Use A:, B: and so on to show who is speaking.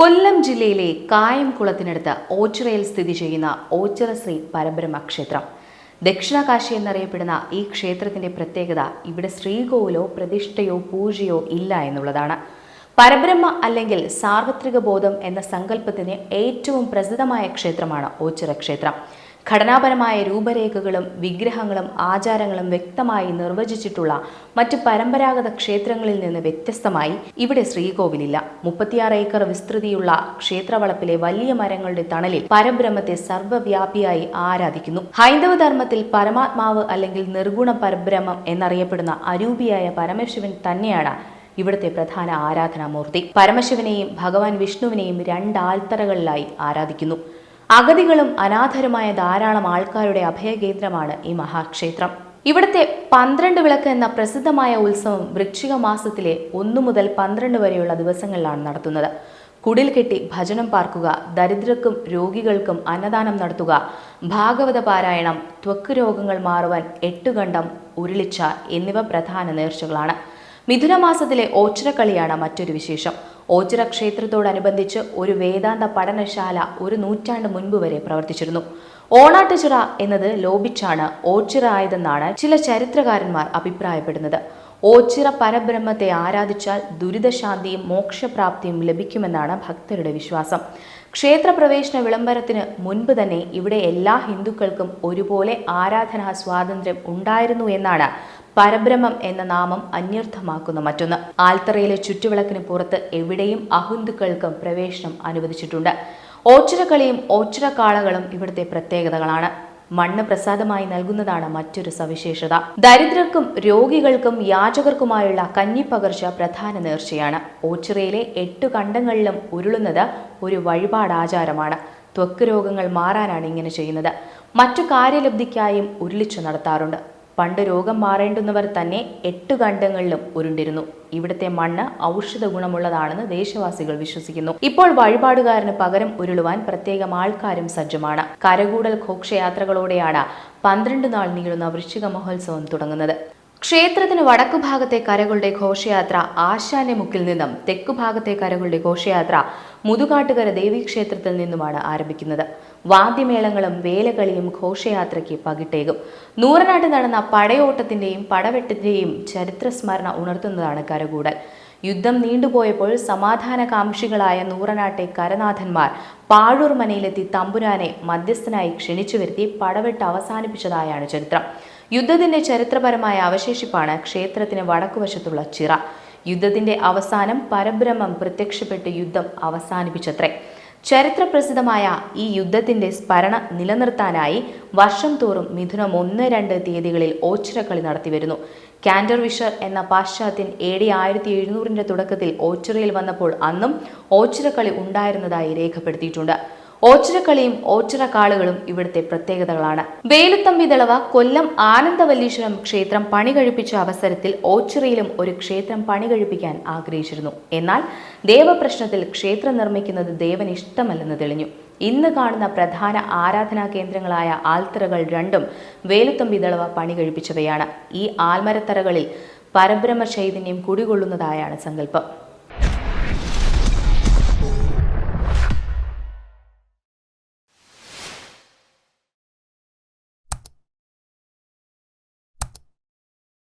A: കൊല്ലം ജില്ലയിലെ കായംകുളത്തിനടുത്ത് ഓച്ചിറയിൽ സ്ഥിതി ചെയ്യുന്ന ഓച്ചിറ ശ്രീ പരബ്രഹ്മ ക്ഷേത്രം ദക്ഷിണകാശി എന്നറിയപ്പെടുന്ന ഈ ക്ഷേത്രത്തിന്റെ പ്രത്യേകത ഇവിടെ ശ്രീകോവിലോ പ്രതിഷ്ഠയോ പൂജയോ ഇല്ല എന്നുള്ളതാണ്. പരബ്രഹ്മ അല്ലെങ്കിൽ സാർവത്രിക ബോധം എന്ന സങ്കല്പത്തിന് ഏറ്റവും പ്രസിദ്ധമായ ക്ഷേത്രമാണ് ഓച്ചിറ ക്ഷേത്രം. ഘടനാപരമായ രൂപരേഖകളും വിഗ്രഹങ്ങളും ആചാരങ്ങളും വ്യക്തമായി നിർവചിച്ചിട്ടുള്ള മറ്റ് പരമ്പരാഗത ക്ഷേത്രങ്ങളിൽ നിന്ന് വ്യത്യസ്തമായി ഇവിടെ ശ്രീകോവിലില്ല. മുപ്പത്തിയാറ് ഏക്കർ വിസ്തൃതിയുള്ള ക്ഷേത്രവളപ്പിലെ വലിയ മരങ്ങളുടെ തണലിൽ പരബ്രഹ്മത്തെ സർവവ്യാപിയായി ആരാധിക്കുന്നു. ഹൈന്ദവ ധർമ്മത്തിൽ പരമാത്മാവ് അല്ലെങ്കിൽ നിർഗുണ പരബ്രഹ്മം എന്നറിയപ്പെടുന്ന അരൂപിയായ പരമശിവൻ തന്നെയാണ് ഇവിടുത്തെ പ്രധാന ആരാധനാമൂർത്തി. പരമശിവനെയും ഭഗവാൻ വിഷ്ണുവിനെയും രണ്ടാൽത്തറകളിലായി ആരാധിക്കുന്നു. അഗതികളും അനാഥരുമായ ധാരാളം ആൾക്കാരുടെ അഭയകേന്ദ്രമാണ് ഈ മഹാക്ഷേത്രം. ഇവിടുത്തെ പന്ത്രണ്ട് വിളക്ക് എന്ന പ്രസിദ്ധമായ ഉത്സവം വൃശ്ചിക മാസത്തിലെ ഒന്നു മുതൽ പന്ത്രണ്ട് വരെയുള്ള ദിവസങ്ങളിലാണ് നടത്തുന്നത്. കുടിൽ കെട്ടി ഭജനം പാർക്കുക ദരിദ്രർക്കും രോഗികൾക്കും അന്നദാനം നടത്തുക ഭാഗവത പാരായണം ത്വക്ക് രോഗങ്ങൾ മാറുവാൻ എട്ടുകണ്ടം ഉരുളിച്ച എന്നിവ പ്രധാന നേർച്ചകളാണ്. മിഥുനമാസത്തിലെ ഓച്ചിറക്കളിയാണ് മറ്റൊരു വിശേഷം. ഓച്ചിറ ക്ഷേത്രത്തോടനുബന്ധിച്ച് ഒരു വേദാന്ത പഠനശാല ഒരു നൂറ്റാണ്ട് മുൻപ് വരെ പ്രവർത്തിച്ചിരുന്നു. ഓണാട്ടുചിറ എന്നത് ലോപിച്ചാണ് ഓച്ചിറ ആയതെന്നാണ് ചില ചരിത്രകാരന്മാർ അഭിപ്രായപ്പെടുന്നത്. ഓച്ചിറ പരബ്രഹ്മത്തെ ആരാധിച്ചാൽ ദുരിതശാന്തിയും മോക്ഷപ്രാപ്തിയും ലഭിക്കുമെന്നാണ് ഭക്തരുടെ വിശ്വാസം. ക്ഷേത്രപ്രവേശന വിളംബരത്തിന് മുൻപ് തന്നെ ഇവിടെ എല്ലാ ഹിന്ദുക്കൾക്കും ഒരുപോലെ ആരാധനാ സ്വാതന്ത്ര്യം ഉണ്ടായിരുന്നു എന്നാണ് പരബ്രഹ്മം എന്ന നാമം അന്യർത്ഥമാക്കുന്ന മറ്റൊന്ന്. ആൽത്തറയിലെ ചുറ്റുവിളക്കിന് പുറത്ത് എവിടെയും അഹിന്ദുക്കൾക്കും പ്രവേശനം അനുവദിച്ചിട്ടുണ്ട്. ഓച്ചിറക്കളിയും ഓച്ചിറക്കാളകളും ഇവിടുത്തെ പ്രത്യേകതകളാണ്. മണ്ണ് പ്രസാദമായി നൽകുന്നതാണ് മറ്റൊരു സവിശേഷത. ദരിദ്രർക്കും രോഗികൾക്കും യാചകർക്കുമായുള്ള കഞ്ഞിപ്പകർച്ച പ്രധാന നേർച്ചയാണ്. ഓച്ചിറയിലെ എട്ടു കണ്ടങ്ങളിലും ഉരുളുന്നത് ഒരു വഴിപാടാചാരമാണ്. ത്വക്ക് രോഗങ്ങൾ മാറാനാണ് ഇങ്ങനെ ചെയ്യുന്നത്. മറ്റു കാര്യലബ്ധിക്കായും ഉരുളിച്ചു നടത്താറുണ്ട്. പണ്ട് രോഗം മാറേണ്ടുന്നവർ തന്നെ എട്ട് ഘണ്ടങ്ങളിലും ഉരുണ്ടിരുന്നു. ഇവിടുത്തെ മണ്ണ് ഔഷധ ഗുണമുള്ളതാണെന്ന് ദേശവാസികൾ വിശ്വസിക്കുന്നു. ഇപ്പോൾ വഴിപാടുകാരന് പകരം ഉരുളുവാൻ പ്രത്യേകം ആൾക്കാരും സജ്ജമാണ്. കരകൂടൽ ഘോഷയാത്രകളോടെയാണ് പന്ത്രണ്ട് നാൾ നീളുന്ന വൃശ്ചിക മഹോത്സവം തുടങ്ങുന്നത്. ക്ഷേത്രത്തിന് വടക്കു ഭാഗത്തെ കരകളുടെ ഘോഷയാത്ര ആശാന്റെ മുക്കിൽ നിന്നും തെക്കു ഭാഗത്തെ കരകളുടെ ഘോഷയാത്ര മുതുകാട്ടുകര ദേവീക്ഷേത്രത്തിൽ നിന്നുമാണ് ആരംഭിക്കുന്നത്. വാദ്യമേളങ്ങളും വേലകളിയും ഘോഷയാത്രയ്ക്ക് പകിട്ടേകും. നൂറനാട്ട് നടന്ന പടയോട്ടത്തിന്റെയും പടവെട്ടത്തിന്റെയും ചരിത്രസ്മരണ ഉണർത്തുന്നതാണ് കരകൂടൽ. യുദ്ധം നീണ്ടുപോയപ്പോൾ സമാധാനകാംക്ഷികളായ നൂറനാട്ടെ കരനാഥന്മാർ പാഴൂർ മനയിലെത്തി തമ്പുരാനെ മധ്യസ്ഥനായി ക്ഷണിച്ചു വരുത്തി പടവെട്ട് അവസാനിപ്പിച്ചതായാണ് ചരിത്രം. യുദ്ധത്തിന്റെ ചരിത്രപരമായ അവശേഷിപ്പാണ് ക്ഷേത്രത്തിന് വടക്കുവശത്തുള്ള ചിറ. യുദ്ധത്തിന്റെ അവസാനം പരബ്രഹ്മം പ്രത്യക്ഷപ്പെട്ട് യുദ്ധം അവസാനിപ്പിച്ചത്രേ. ചരിത്രപ്രസിദ്ധമായ ഈ യുദ്ധത്തിന്റെ സ്മരണ നിലനിർത്താനായി വർഷം തോറും മിഥുനം ഒന്ന് രണ്ട് തീയതികളിൽ ഓച്ചിറക്കളി നടത്തിവരുന്നു. കാൻഡർ വിഷർ എന്ന പാശ്ചാത്യൻ എ ഡി ആയിരത്തി എഴുന്നൂറിന്റെ തുടക്കത്തിൽ ഓച്ചിറയിൽ വന്നപ്പോൾ അന്നും ഓച്ചിറക്കളി ഉണ്ടായിരുന്നതായി രേഖപ്പെടുത്തിയിട്ടുണ്ട്. ഓച്ചിറക്കളിയും ഓച്ചിറക്കാളുകളും ഇവിടുത്തെ പ്രത്യേകതകളാണ്. വേലുത്തമ്പി ദളവ കൊല്ലം ആനന്ദവല്ലീശ്വരം ക്ഷേത്രം പണി കഴിപ്പിച്ച അവസരത്തിൽ ഓച്ചിറയിലും ഒരു ക്ഷേത്രം പണി കഴിപ്പിക്കാൻ ആഗ്രഹിച്ചിരുന്നു. എന്നാൽ ദേവപ്രശ്നത്തിൽ ക്ഷേത്രം നിർമ്മിക്കുന്നത് ദേവന് ഇഷ്ടമല്ലെന്ന് തെളിഞ്ഞു. ഇന്ന് കാണുന്ന പ്രധാന ആരാധനാ കേന്ദ്രങ്ങളായ ആൽത്തറകൾ രണ്ടും വേലുത്തമ്പി ദളവ പണി കഴിപ്പിച്ചവയാണ്. ഈ ആൽമരത്തറകളിൽ പരബ്രഹ്മ ചൈതന്യം കുടികൊള്ളുന്നതായാണ് സങ്കല്പം.